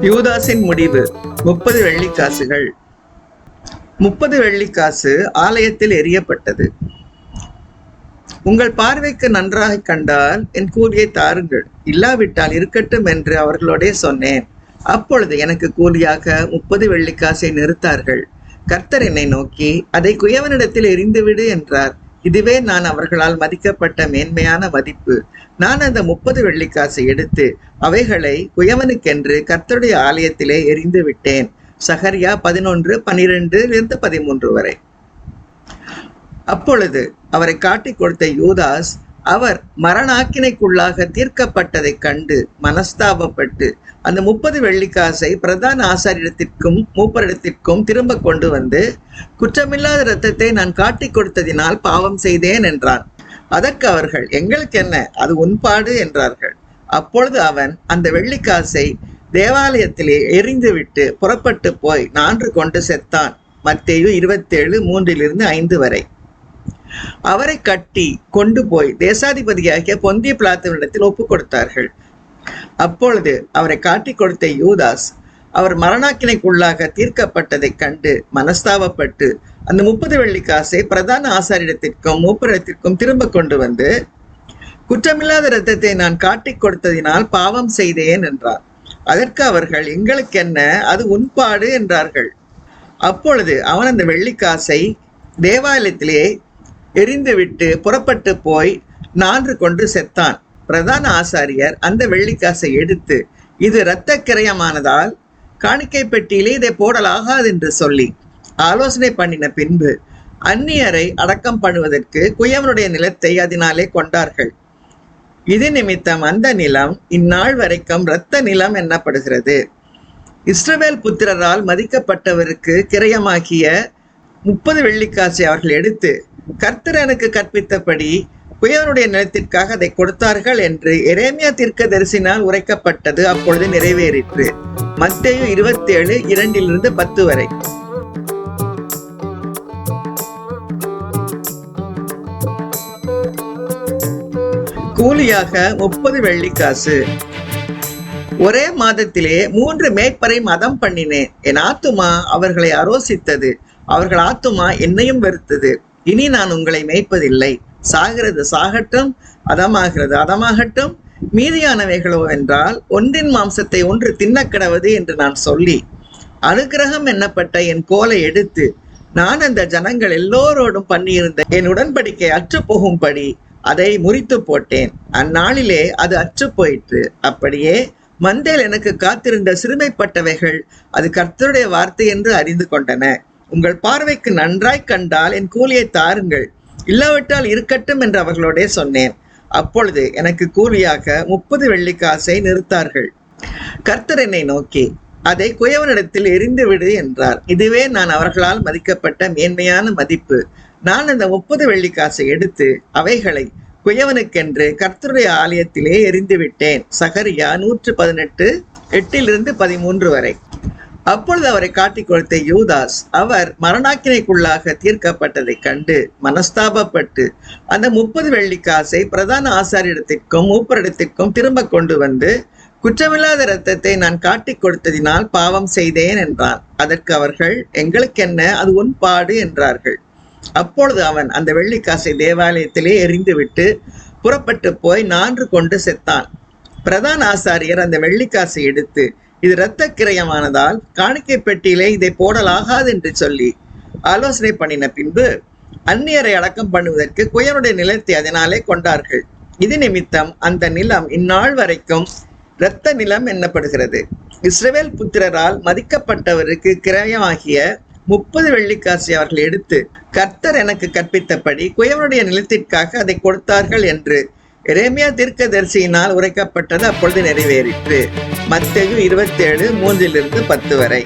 யூதாஸின் முடிவு முப்பது வெள்ளிக்காசுகள். முப்பது வெள்ளிக்காசு ஆலயத்தில் எரியப்பட்டது உங்கள் பார்வைக்கு நன்றாக கண்டால் என் கூலியை தாருங்கள். இல்லாவிட்டால் இருக்கட்டும் என்று அவர்களோடே சொன்னேன். அப்பொழுது எனக்கு கூலியாக முப்பது வெள்ளிக்காசை நிறுத்தார்கள். கர்த்தர் என்னை நோக்கி அதை குயவனிடத்தில் எரிந்துவிடு என்றார். இதுவே நான் அவர்களால் மதிக்கப்பட்ட மேன்மையான மதிப்பு. நான் அந்த முப்பது வெள்ளிக்காசை எடுத்து அவைகளை குயவனுக்கென்று கர்த்தருடைய ஆலயத்திலே எரிந்து விட்டேன். சகரியா பதினொன்று பனிரெண்டிலிருந்து பதிமூன்று வரை. அப்பொழுது அவரை காட்டிக் கொடுத்த யூதாஸ் அவர் மரணாக்கினைக்குள்ளாக தீர்க்கப்பட்டதைக் கண்டு மனஸ்தாபப்பட்டு அந்த முப்பது வெள்ளிக்காசை பிரதான ஆசாரியத்திற்கும் மூப்பரிடத்திற்கும் திரும்ப கொண்டு வந்து குற்றமில்லாத இரத்தத்தை நான் காட்டிக் கொடுத்ததினால் பாவம் செய்தேன் என்றான். அதற்கு அவர்கள் எங்களுக்கு என்ன? அது உன்பாடு என்றார்கள். அப்பொழுது அவன் அந்த வெள்ளிக்காசை தேவாலயத்திலே எரிந்துவிட்டு புறப்பட்டு போய் நான்று கொண்டு செத்தான். மத்தேயு இருபத்தேழு மூன்றிலிருந்து ஐந்து வரை. அவரை கட்டி கொண்டு போய் தேசாதிபதியாகிய பொந்திய பிளாத்துவனிடத்தில் ஒப்பு கொடுத்தார்கள். அப்பொழுது அவரை காட்டிக் கொடுத்த யூதாஸ் அவர் மரணாக்கினைக்குள்ளாக தீர்க்கப்பட்டதைக் கண்டு மனஸ்தாபப்பட்டு அந்த முப்பது வெள்ளிக்காசை பிரதான ஆசாரிடத்திற்கும் மூப்பரிடத்திற்கும் திரும்ப கொண்டு வந்து குற்றமில்லாத இரத்தத்தை நான் காட்டிக் கொடுத்ததினால் பாவம் செய்தேன் என்றார். அதற்கு அவர்கள் எங்களுக்கு என்ன அது உன்பாடு என்றார்கள். அப்பொழுது அவன் அந்த வெள்ளிக்காசை தேவாலயத்திலே எரிந்துவிட்டு புறப்பட்டு போய் நான்று கொண்டு செத்தான். பிரதான ஆசாரியர் அந்த வெள்ளிக்காசை எடுத்து இது இரத்த கிரயமானதால் காணிக்கை பெட்டியிலே இதை போடலாகாது என்று சொல்லி ஆலோசனை பண்ணின பின்பு அந்நியரை அடக்கம் பண்ணுவதற்கு குயவனுடைய நிலத்தை அதனாலே கொண்டார்கள். இது நிமித்தம் அந்த நிலம் இந்நாள் வரைக்கும் இரத்த நிலம் எண்ணப்படுகிறது இஸ்ரவேல் புத்திரரால் மதிக்கப்பட்டவருக்கு கிரயமாகிய முப்பது வெள்ளிக்காசை அவர்கள் எடுத்து கர்த்தர் எனக்கு கற்பித்தபடி குயவனுடைய நிலத்திற்காக அதை கொடுத்தார்கள் என்று எரேமியா தீர்க்க தரிசினால் உரைக்கப்பட்டது அப்பொழுது நிறைவேறிற்று. மத்தேயு இருபத்தேழு இரண்டிலிருந்து பத்து வரை. கூலியாக முப்பது வெள்ளிக்காசு ஒரே மாதத்திலே மூன்று மேற்பரை மதம் பண்ணினேன். என் ஆத்துமா அவர்களை அரோசித்தது. அவர்கள் ஆத்துமா என்னையும் வெறுத்தது. இனி நான் உங்களை மேய்ப்பதில்லை. சாகிறது சாகட்டும் அதமாகிறது அதமாகட்டும். மீதியானவைகளோ என்றால் ஒன்றின் மாம்சத்தை ஒன்று தின்னக்கிடவது என்று நான் சொல்லி அனுக்கிரகம் என்னப்பட்ட என் கோலை எடுத்து நான் அந்த ஜனங்கள் எல்லோரோடும் பண்ணியிருந்த என் உடன்படிக்கை அற்று போகும்படி அதை முறித்து போட்டேன். அந்நாளிலே அது அற்று போயிற்று. அப்படியே மந்தேல் எனக்கு காத்திருந்த சிறுமைப்பட்டவைகள் அது கர்த்தருடைய வார்த்தை என்று அறிந்து கொண்டன. உங்கள் பார்வைக்கு நன்றாய் கண்டால் என் கூலியை தாருங்கள். இல்லாவிட்டால் இருக்கட்டும் என்று அவர்களோடே சொன்னேன். அப்பொழுது எனக்கு கூலியாக முப்பது வெள்ளிக்காசை நிறுத்தார்கள். கர்த்தர் என்னை நோக்கி அதை குயவனிடத்தில் எரிந்து விடு என்றார். இதுவே நான் அவர்களால் மதிக்கப்பட்ட மேன்மையான மதிப்பு. நான் அந்த முப்பது வெள்ளிக்காசை எடுத்து அவைகளை குயவனுக்கென்று கர்த்தருடைய ஆலயத்திலே எரிந்து விட்டேன். சகரியா நூற்று பதினெட்டு எட்டிலிருந்து பதிமூன்று வரை. அப்பொழுது அவரை காட்டிக் கொடுத்த யூதாஸ் அவர் மரணாக்கினைக்குள்ளாக தீர்க்கப்பட்டதைக் கண்டு மனஸ்தாபப்பட்டு அந்த முப்பது வெள்ளிக்காசை பிரதான ஆசாரியிடத்திற்கும் மூப்பரிடத்திற்கும் திரும்ப கொண்டு வந்து குற்றமில்லாத இரத்தத்தை நான் காட்டிக் கொடுத்ததினால் பாவம் செய்தேன் என்றான். அதற்கு அவர்கள் எங்களுக்கென்ன? அது உன் பாடு என்றார்கள். அப்பொழுது அவன் அந்த வெள்ளிக்காசை தேவாலயத்திலே எரிந்துவிட்டு புறப்பட்டு போய் நான்று கொண்டு செத்தான். பிரதான ஆசாரியர் அந்த வெள்ளிக்காசை எடுத்து இது இரத்த கிரயமானதால் காணிக்கை பெட்டியிலே இதை போடலாகாது என்று சொல்லி ஆலோசனை பண்ணின பின்பு அந்நியரை அடக்கம் பண்ணுவதற்கு குயனுடைய நிலத்தை அதனாலே கொண்டார்கள். இது நிமித்தம் அந்த நிலம் இந்நாள் வரைக்கும் இரத்த நிலம் எண்ணப்படுகிறது இஸ்ரேல் புத்திரரால் மதிக்கப்பட்டவருக்கு கிரயமாகிய முப்பது வெள்ளிக்காசை அவர்கள் எடுத்து கர்த்தர் எனக்கு கற்பித்தபடி குயவனுடைய நிலத்திற்காக அதை கொடுத்தார்கள் என்று எரேமியா தீர்க்கதரிசியினால் உரைக்கப்பட்டது அப்பொழுது நிறைவேறிற்று. மத்தகு இருபத்தேழு மூன்றிலிருந்து பத்து வரை.